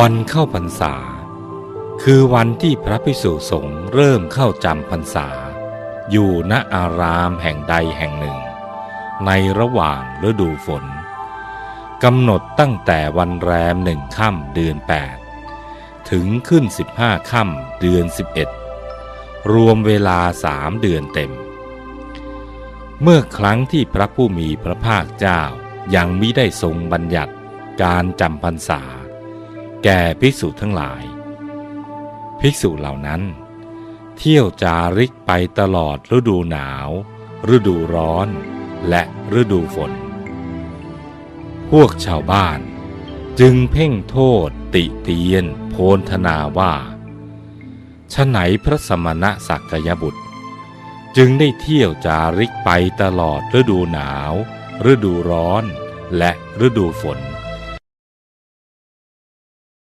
วันเข้าพรรษา คือวันที่พระภิกษุสงฆ์เริ่มเข้าจำพรรษา อยู่ณอารามแห่งใดแห่งหนึ่ง ในระหว่างฤดูฝนกำหนดตั้งแต่วันแรมหนึ่งค่ำเดือนแปดถึงขึ้นสิบห้าค่ำเดือนสิบเอ็ดรวมเวลาสามเดือนเต็ม เมื่อครั้งที่พระผู้มีพระภาคเจ้ายังมิได้ทรงบัญญัติการจำพรรษา แก่ภิกษุทั้งหลาย ภิกษุเหล่านั้น เที่ยวจาริกไปตลอดฤดูหนาว ฤดูร้อน และฤดูฝน พวกชาวบ้านจึงเพ่งโทษติเตียนโพนธนาว่าฉไหนพระสมณะสักยบุตร จึงได้เที่ยวจาริกไปตลอดฤดูหนาว ฤดูร้อน และฤดูฝน